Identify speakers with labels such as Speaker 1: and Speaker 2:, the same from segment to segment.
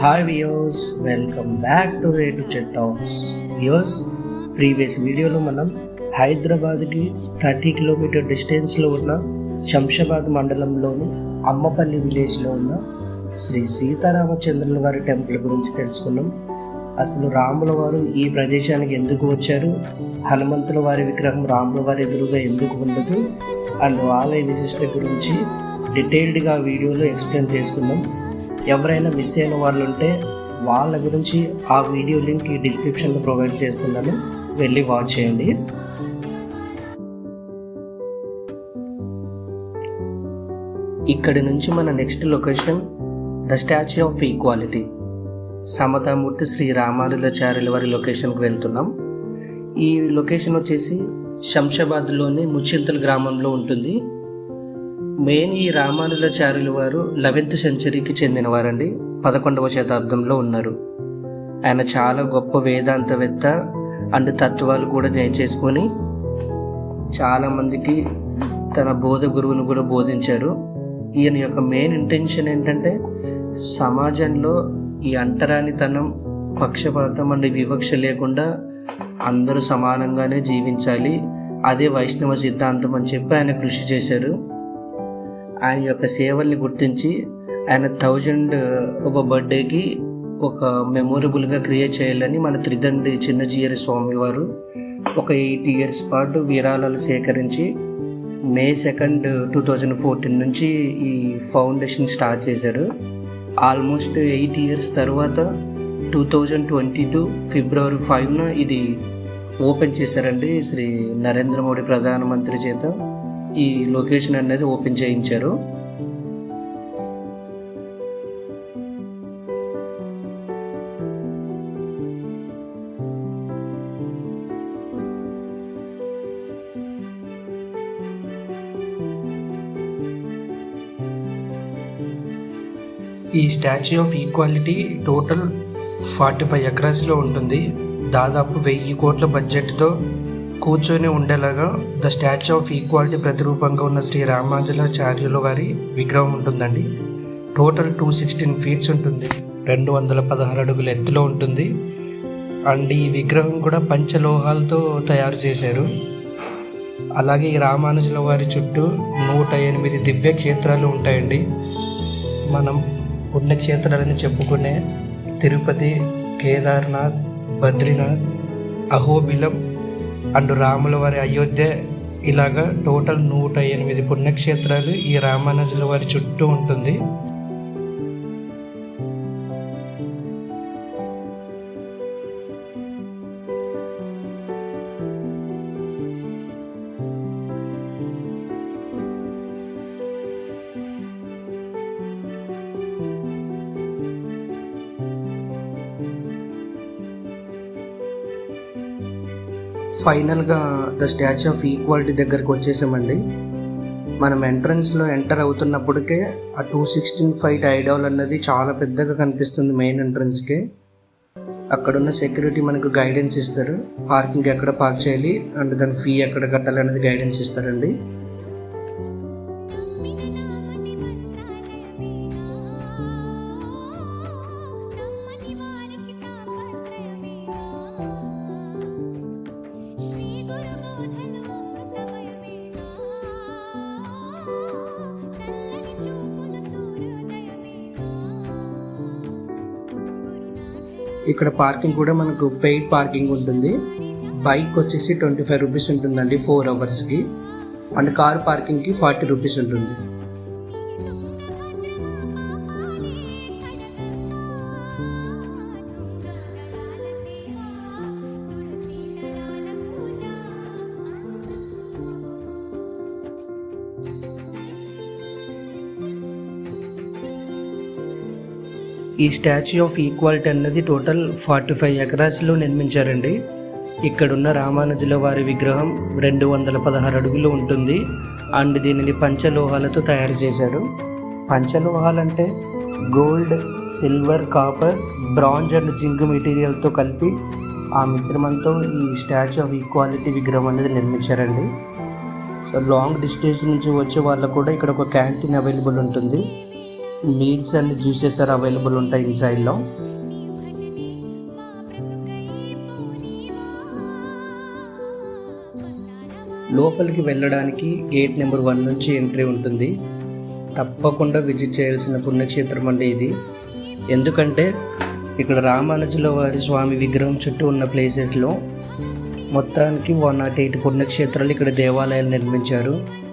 Speaker 1: Hi views welcome back to way to chat talks views previous వీడియోలో మనం హైదరాబాద్కి thirty kilometre డిస్టెన్స్లో ఉన్న శంషాబాద్ మండలంలోని అమ్మపల్లి విలేజ్లో ఉన్న శ్రీ సీతారామచంద్రుల వారి టెంపుల్ గురించి తెలుసుకున్నాం. అసలు రాముల వారు ఈ ప్రదేశానికి ఎందుకు వచ్చారు? హనుమంతుల వారి విగ్రహం రాముల వారి ఎదురుగా ఎందుకు ఉండదు? అండ్ ఆలయ విశిష్ట గురించి డీటెయిల్డ్గా వీడియోలో ఎక్స్ప్లెయిన్ చేసుకున్నాం ఎవరైనా మిస్ అయిన వాళ్ళు ఉంటే వాళ్ళ గురించి ఆ వీడియో లింక్ ఈ డిస్క్రిప్షన్లో ప్రొవైడ్ చేస్తున్నాను. వెళ్ళి వాచ్ చేయండి. ఇక్కడి నుంచి మన next location the statue of equality సమతామూర్తి Sri రామానుజాచార్యుల వారి లొకేషన్కి వెళ్తున్నాం. ఈ లొకేషన్ వచ్చేసి శంషాబాద్లోని ముచ్చింతల్ గ్రామంలో ఉంటుంది. మెయిన్ ఈ రామానుజాచార్యుల వారు లెవెన్త్ సెంచరీకి చెందినవారండి. పదకొండవ శతాబ్దంలో ఉన్నారు. ఆయన చాలా గొప్ప వేదాంతవేత్త అండ్ తత్వాలు కూడా నేర్చేసుకొని చాలామందికి తన బోధ గురువును కూడా బోధించారు. ఈయన యొక్క మెయిన్ ఇంటెన్షన్ ఏంటంటే సమాజంలో ఈ అంటరానితనం పక్షపాతం అండ్ వివక్ష లేకుండా అందరూ సమానంగానే జీవించాలి. అదే వైష్ణవ సిద్ధాంతం అని చెప్పి ఆయన కృషి చేశారు. ఆయన యొక్క సేవల్ని గుర్తించి ఆయన థౌజండ్ ఒక బర్త్డేకి ఒక మెమొరబుల్గా క్రియేట్ చేయాలని మన త్రిదండ్రి చిన్నజీయరి స్వామి వారు ఒక ఎయిట్ ఇయర్స్ పాటు విరాళాలు సేకరించి May second two thousand fourteen నుంచి ఈ ఫౌండేషన్ స్టార్ట్ చేశారు. ఆల్మోస్ట్ ఎయిట్ ఇయర్స్ తర్వాత two thousand twenty two February ఫైవ్న ఇది ఓపెన్ చేశారండి శ్రీ నరేంద్ర మోడీ ప్రధానమంత్రి చేత. ఈ లొకేషన్ అనేది ఓపెన్ చేయించారు. ఈ statue of equality total forty five ఎకరాస్లో ఉంటుంది. దాదాపు వెయ్యి కోట్ల బడ్జెట్తో కూర్చొని ఉండేలాగా ద స్టాచ్యూ ఆఫ్ ఈక్వాలిటీ ప్రతిరూపంగా ఉన్న శ్రీ రామాంజలాచార్యుల వారి విగ్రహం ఉంటుందండి. టోటల్ టూ సిక్స్టీన్ ఫీట్స్ ఉంటుంది. రెండు వందల పదహారు అడుగుల ఎత్తులో ఉంటుంది. అండ్ ఈ విగ్రహం కూడా పంచలోహాలతో తయారు చేశారు. అలాగే ఈ రామానుజుల వారి చుట్టూ నూట ఎనిమిది దివ్య క్షేత్రాలు ఉంటాయండి. మనం పుణ్యక్షేత్రాలని చెప్పుకునే తిరుపతి కేదార్నాథ్ బద్రీనాథ్ అహోబిలం అండ్ రాముల వారి అయోధ్య ఇలాగా టోటల్ నూట ఎనిమిది పుణ్యక్షేత్రాలు ఈ రామానుజుల వారి చుట్టూ ఉంటుంది. ఫైనల్గా ద స్టాచ్యూ ఆఫ్ ఈక్వాలిటీ దగ్గరకు వచ్చేసామండి. మనం ఎంట్రన్స్లో ఎంటర్ అవుతున్నప్పటికే ఆ టూ సిక్స్టీన్ ఫైట్ ఐడాల్ అన్నది చాలా పెద్దగా కనిపిస్తుంది మెయిన్ ఎంట్రన్స్కే. అక్కడున్న సెక్యూరిటీ మనకు గైడెన్స్ ఇస్తారు. పార్కింగ్ ఎక్కడ పార్క్ చేయాలి అండ్ దాని ఫీ ఎక్కడ కట్టాలి అనేది గైడెన్స్ ఇస్తారండి. ఇక్కడ పార్కింగ్ కూడా మనకు పెయిడ్ పార్కింగ్ ఉంటుంది. బైక్ వచ్చేసి ట్వంటీ ఫైవ్ రూపీస్ ఉంటుందండి ఫోర్ అవర్స్కి. అండ్ కార్ పార్కింగ్కి ఫార్టీ రూపీస్ ఉంటుంది. ఈ స్టాచ్యూ ఆఫ్ ఈక్వాలిటీ అన్నది టోటల్ ఫార్టీ ఫైవ్ ఎకరాస్లో నిర్మించారండి. ఇక్కడున్న రామానుజుల వారి విగ్రహం రెండు వందల పదహారు అడుగులు ఉంటుంది. అండ్ దీనిని పంచలోహాలతో తయారు చేశారు. పంచలోహాలంటే gold silver copper bronze and zinc మెటీరియల్తో కలిపి ఆ మిశ్రమంతో ఈ స్టాచ్యూ ఆఫ్ ఈక్వాలిటీ విగ్రహం అనేది నిర్మించారండి. సో లాంగ్ డిస్టెన్స్ నుంచి వచ్చే వాళ్ళకు కూడా ఇక్కడ ఒక క్యాంటీన్ అవైలబుల్ ఉంటుంది. Meals and juices are available ఉంటాయి ఇన్సైడ్లో లోపలికి వెళ్ళడానికి గేట్ నెంబర్ వన్ నుంచి ఎంట్రీ ఉంటుంది. తప్పకుండా విజిట్ చేయాల్సిన పుణ్యక్షేత్రం అండి ఇది. ఎందుకంటే ఇక్కడ రామానుజుల వారి స్వామి విగ్రహం చుట్టూ ఉన్న ప్లేసెస్లో మొత్తానికి వన్ నాట్ ఎయిట్ పుణ్యక్షేత్రాలు ఇక్కడ దేవాలయాలు నిర్మించారు.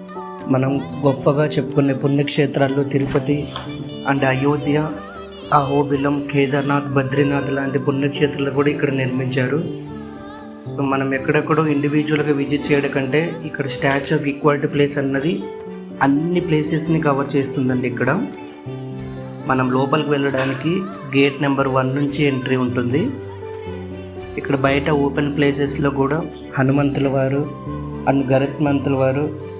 Speaker 1: మనం గొప్పగా చెప్పుకునే పుణ్యక్షేత్రాల్లో తిరుపతి అండ్ అయోధ్య అహోబిలం కేదార్నాథ్ బద్రీనాథ్ లాంటి పుణ్యక్షేత్రాలు కూడా ఇక్కడ నిర్మించారు. మనం ఎక్కడెక్కడో ఇండివిజువల్గా విజిట్ చేయడం కంటే ఇక్కడ స్టాచ్యూ ఆఫ్ ఈక్వాలిటీ ప్లేస్ అన్నది అన్ని ప్లేసెస్ని కవర్ చేస్తుందండి ఇక్కడ. మనం లోపలికి వెళ్ళడానికి గేట్ నెంబర్ వన్ నుంచి ఎంట్రీ ఉంటుంది. ఇక్కడ బయట ఓపెన్ ప్లేసెస్లో కూడా హనుమంతుల వారు అండ్ గరత్మంతుల వారు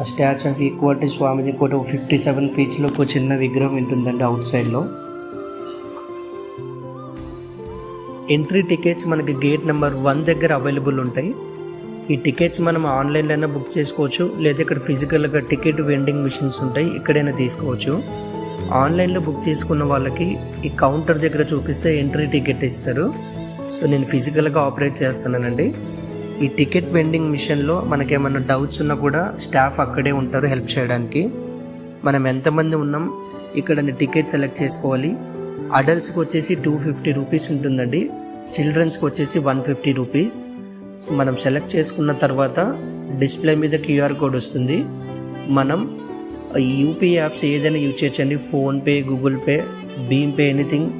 Speaker 1: ఆ స్టాచ్యూ ఆఫ్ ఈక్వాలిటీ స్వామిజీ కూడా ఫిఫ్టీ సెవెన్ ఫీట్స్లో ఒక చిన్న విగ్రహం ఉంటుందండి అవుట్ సైడ్లో ఎంట్రీ టికెట్స్ మనకి గేట్ నెంబర్ వన్ దగ్గర అవైలబుల్ ఉంటాయి. ఈ టికెట్స్ మనం ఆన్లైన్లోనే బుక్ చేసుకోవచ్చు. లేదా ఇక్కడ ఫిజికల్గా టికెట్ వెండింగ్ మిషన్స్ ఉంటాయి. ఇక్కడైనా తీసుకోవచ్చు. ఆన్లైన్లో బుక్ చేసుకున్న వాళ్ళకి ఈ కౌంటర్ దగ్గర చూపిస్తే ఎంట్రీ టికెట్ ఇస్తారు. సో నేను ఫిజికల్గా ఆపరేట్ చేస్తున్నానండి. ఈ టికెట్ వెండింగ్ మిషన్లో మనకేమైనా డౌట్స్ ఉన్నా కూడా స్టాఫ్ అక్కడే ఉంటారు హెల్ప్ చేయడానికి. మనం ఎంతమంది ఉన్నాం ఇక్కడ టికెట్ సెలెక్ట్ చేసుకోవాలి. అడల్ట్స్కి వచ్చేసి టూ ఫిఫ్టీ రూపీస్ ఉంటుందండి. చిల్డ్రన్స్కి వచ్చేసి వన్ ఫిఫ్టీ రూపీస్. సో మనం సెలెక్ట్ చేసుకున్న తర్వాత డిస్ప్లే మీద క్యూఆర్ కోడ్ వస్తుంది. మనం యూపీఐ యాప్స్ ఏదైనా యూజ్ చేయొచ్చండి. ఫోన్పే గూగుల్ పే భీమ్ పే ఎనీథింగ్.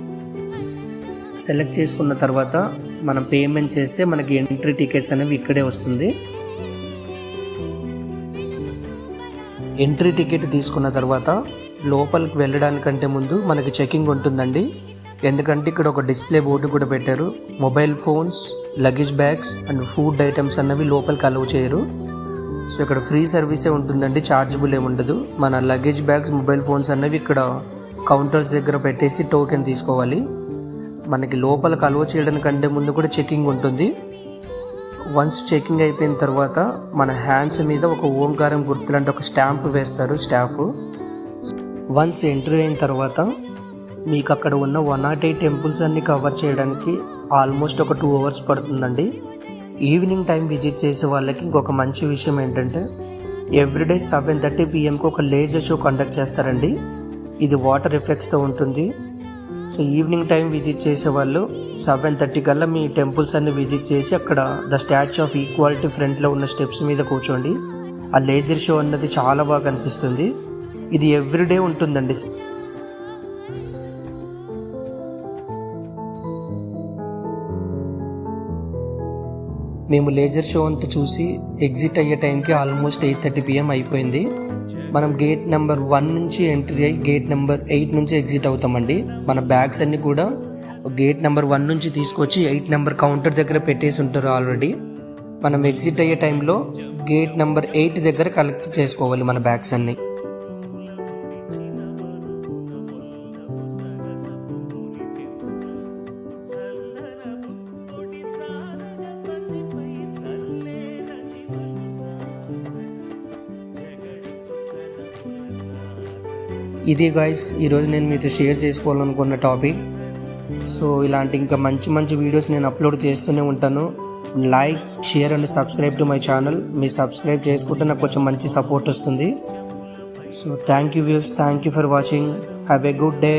Speaker 1: సెలెక్ట్ చేసుకున్న తర్వాత మనం పేమెంట్ చేస్తే మనకి ఎంట్రీ టికెట్స్ అనేవి ఇక్కడే వస్తుంది. ఎంట్రీ టికెట్ తీసుకున్న తర్వాత లోపలికి వెళ్ళడానికంటే ముందు మనకి చెకింగ్ ఉంటుందండి. ఎందుకంటే ఇక్కడ ఒక డిస్ప్లే బోర్డు కూడా పెట్టారు. Mobile phones luggage bags and food items అన్నవి లోపలికి అలౌ చేయరు. సో ఇక్కడ ఫ్రీ సర్వీసే ఉంటుందండి. ఛార్జబుల్ ఏముండదు మన లగేజ్ బ్యాగ్స్ మొబైల్ ఫోన్స్ అన్నవి ఇక్కడ కౌంటర్స్ దగ్గర పెట్టేసి టోకెన్ తీసుకోవాలి. మనకి లోపలికి చేయడం కంటే ముందు కూడా చెకింగ్ ఉంటుంది. వన్స్ చెకింగ్ అయిపోయిన తర్వాత మన హ్యాండ్స్ మీద ఒక ఓంకారం గుర్తులంటే ఒక స్టాంప్ వేస్తారు స్టాఫ్ వన్స్ ఎంట్రీ అయిన తర్వాత మీకు అక్కడ ఉన్న వన్ నాట్ ఎయిట్ టెంపుల్స్ అన్ని కవర్ చేయడానికి ఆల్మోస్ట్ ఒక టూ అవర్స్ పడుతుందండి. ఈవినింగ్ టైం విజిట్ చేసే వాళ్ళకి ఇంకొక మంచి విషయం ఏంటంటే ఎవ్రీడే సెవెన్ థర్టీ పిఎంకి ఒక లేజర్ షో కండక్ట్ చేస్తారండి. ఇది వాటర్ ఎఫెక్ట్స్తో ఉంటుంది. సో ఈవినింగ్ టైం విజిట్ చేసే వాళ్ళు సెవెన్ థర్టీ కల్లా మీ టెంపుల్స్ అన్ని విజిట్ చేసి అక్కడ ద స్టాచ్యూ ఆఫ్ ఈక్వాలిటీ ఫ్రంట్లో ఉన్న స్టెప్స్ మీద కూర్చోండి. ఆ లేజర్ షో అన్నది చాలా బాగా అనిపిస్తుంది ఇది ఎవ్రీడే ఉంటుందండి. మేము లేజర్ షో అంతా చూసి ఎగ్జిట్ అయ్యే టైంకి ఆల్మోస్ట్ ఎయిట్ థర్టీ పిఎం అయిపోయింది. మనం గేట్ నెంబర్ వన్ నుంచి ఎంట్రీ అయ్యి గేట్ నెంబర్ ఎయిట్ నుంచి ఎగ్జిట్ అవుతామండి. మన బ్యాగ్స్ అన్నీ కూడా గేట్ నెంబర్ వన్ నుంచి తీసుకొచ్చి ఎయిట్ నెంబర్ కౌంటర్ దగ్గర పెట్టేసి ఉంటారు ఆల్రెడీ మనం ఎగ్జిట్ అయ్యే టైంలో గేట్ నెంబర్ ఎయిట్ దగ్గర కలెక్ట్ చేసుకోవాలి మన బ్యాగ్స్ అన్నీ. ఇది గాయస్ ఈరోజు నేను మీతో షేర్ చేసుకోవాలనుకున్న టాపిక్ సో ఇలాంటి ఇంకా మంచి మంచి వీడియోస్ నేను అప్లోడ్ చేస్తూనే ఉంటాను. Like share and subscribe to my channel మీరు సబ్స్క్రైబ్ చేసుకుంటే నాకు కొంచెం మంచి సపోర్ట్ వస్తుంది. So thank you views thank you for watching have a good day